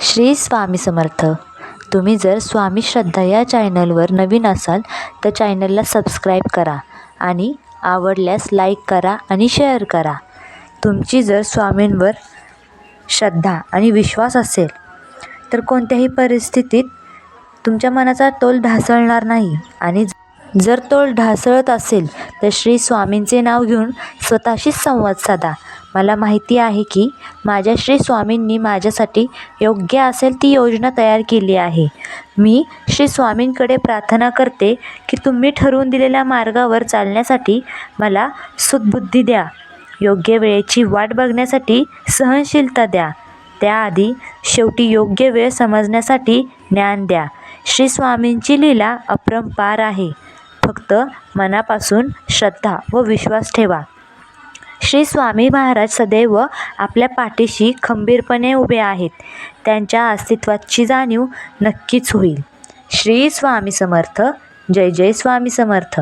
श्री स्वामी समर्थ. तुम्ही जर स्वामी श्रद्धा या चॅनलवर नवीन असाल तर चॅनलला सबस्क्राईब करा आणि आवडल्यास लाईक करा आणि शेअर करा. तुमची जर स्वामींवर श्रद्धा आणि विश्वास असेल तर कोणत्याही परिस्थितीत तुमच्या मनाचा तोल ढासळणार नाही आणि जर तोल ढासळत असेल तर श्री स्वामींचे नाव घेऊन स्वतःशीच संवाद साधा. मला माहिती आहे की माझ्या श्री स्वामींनी माझ्यासाठी योग्य असेल ती योजना तयार केली आहे. मी श्री स्वामींकडे प्रार्थना करते की तुम्ही ठरवून दिलेल्या मार्गावर चालण्यासाठी मला सुदबुद्धी द्या. योग्य वेळेची वाट बघण्यासाठी सहनशीलता द्या. त्याआधी शेवटी योग्य वेळ समजण्यासाठी ज्ञान द्या. श्री स्वामींची लीला अपरंपार आहे. फक्त मनापासून श्रद्धा व विश्वास ठेवा. श्री स्वामी महाराज सदैव आपल्या पाठीशी खंबीरपणे उभे आहेत. त्यांच्या अस्तित्वाची जाणीव नक्कीच होईल. श्री स्वामी समर्थ. जय जय स्वामी समर्थ.